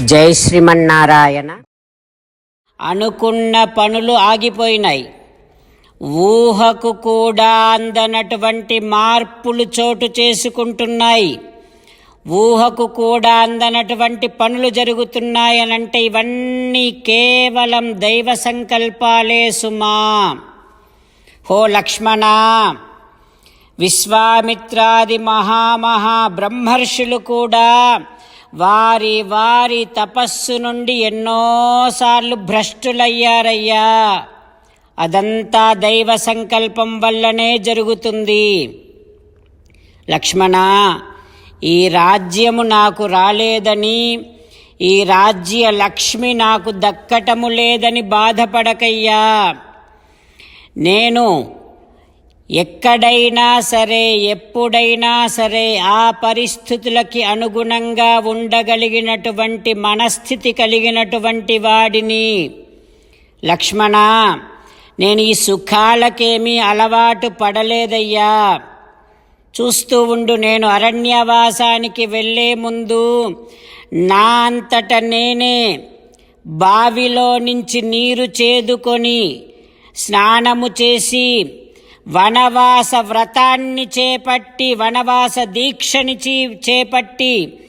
జై శ్రీమన్నారాయణ. అనుకున్న పనులు ఆగిపోయినాయి. ఊహకు కూడా అందనటువంటి మార్పులు చోటు చేసుకుంటున్నాయి. ఊహకు కూడా అందనటువంటి పనులు జరుగుతున్నాయనంటే ఇవన్నీ కేవలం దైవ సంకల్పాలే సుమా. హో లక్ష్మణ విశ్వామిత్రాది మహామహా బ్రహ్మర్షులు కూడా వారి వారి తపస్సు నుండి ఎన్నోసార్లు భ్రష్టులయ్యారయ్యా. అదంతా దైవ సంకల్పం వల్లనే జరుగుతుంది. లక్ష్మణ ఈ రాజ్యము నాకు రాలేదని ఈ రాజ్య లక్ష్మి నాకు దక్కటము లేదని బాధపడకయ్యా. నేను ఎక్కడైనా సరే ఎప్పుడైనా సరే ఆ పరిస్థితులకి అనుగుణంగా ఉండగలిగినటువంటి మనస్థితి కలిగినటువంటి వాడిని. లక్ష్మణ నేను ఈ సుఖాలకేమీ అలవాటు పడలేదయ్యా. చూస్తూ ఉండు నేను అరణ్యవాసానికి వెళ్ళే ముందు నా అంతట నేనే బావిలో నుంచి నీరు చేదుకొని స్నానము చేసి వనవాస వ్రతాన్ని చేపట్టి వనవాస దీక్షని చీ- చేపట్టి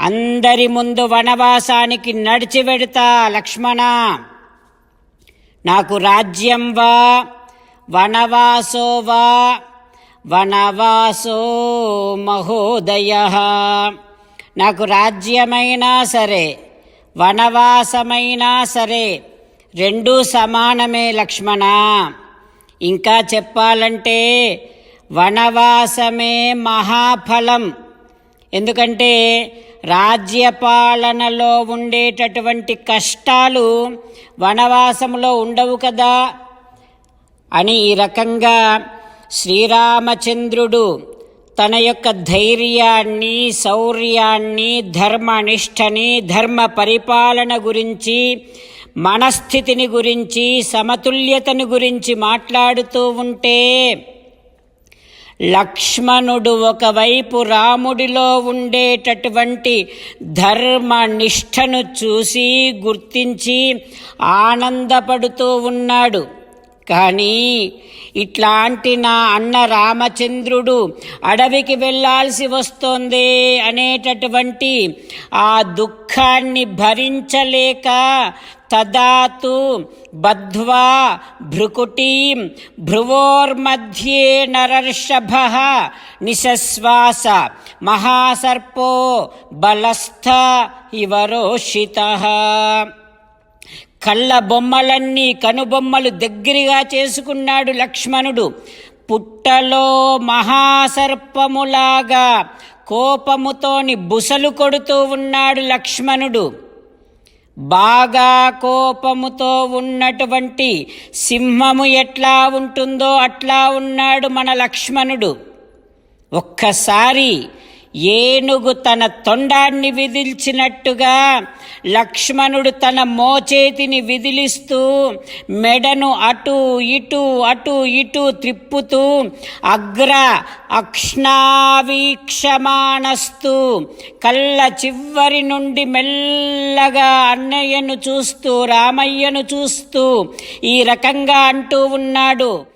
అందరి ముందు వనవాసానికి నడిచి వెడతా లక్ష్మణ. నాకు రాజ్యం వా వనవాసో వా వనవాసో మహోదయ. నాకు రాజ్యమైనా సరే వనవాసమైనా సరే రెండూ సమానమే లక్ష్మణ. ఇంకా చెప్పాలంటే వనవాసమే మహాఫలం. ఎందుకంటే రాజ్యపాలనలో ఉండేటటువంటి కష్టాలు వనవాసంలో ఉండవు కదా? అని ఈ రకంగా శ్రీరామచంద్రుడు తన యొక్క ధైర్యాన్ని శౌర్యాన్ని ధర్మనిష్టని ధర్మ పరిపాలన గురించి మనస్థితిని గురించి సమతుల్యతను గురించి మాట్లాడుతూ ఉంటే లక్ష్మణుడు ఒకవైపు రాముడిలో ఉండేటటువంటి ధర్మ నిష్ఠను చూసి గుర్తించి ఆనందపడుతూ ఉన్నాడు. కానీ ఇట్లాంటి నా అన్న రామచంద్రుడు అడవికి వెళ్ళాల్సి వస్తోంది అనేటటువంటి ఆ దుఃఖాన్ని భరించలేక తదాతు బద్ధ్వా భ్రుకుటీం భ్రువోర్మధ్యే నరర్షభ నిశశ్వాస మహాసర్పో బలస్థ ఇవరోషిత. కళ్ళ బొమ్మలన్నీ కనుబొమ్మలు దగ్గరగా చేసుకున్నాడు లక్ష్మణుడు. పుట్టలో మహాసర్పములాగా కోపముతోని బుసలు కొడుతూ ఉన్నాడు లక్ష్మణుడు. బాగా కోపముతో ఉన్నటువంటి సింహము ఎట్లా ఉంటుందో అట్లా ఉన్నాడు మన లక్ష్మణుడు. ఒక్కసారి ఏనుగు తన తొండాన్ని విదిల్చినట్టుగా లక్ష్మణుడు తన మోచేతిని విదిలిస్తూ మెడను అటు ఇటు అటు ఇటు త్రిప్పుతూ అగ్ర అక్ష్ణావీక్షమాణస్తు కళ్ళ చివరి నుండి మెల్లగా అన్నయ్యను చూస్తూ రామయ్యను చూస్తూ ఈ రకంగా అంటూ ఉన్నాడు.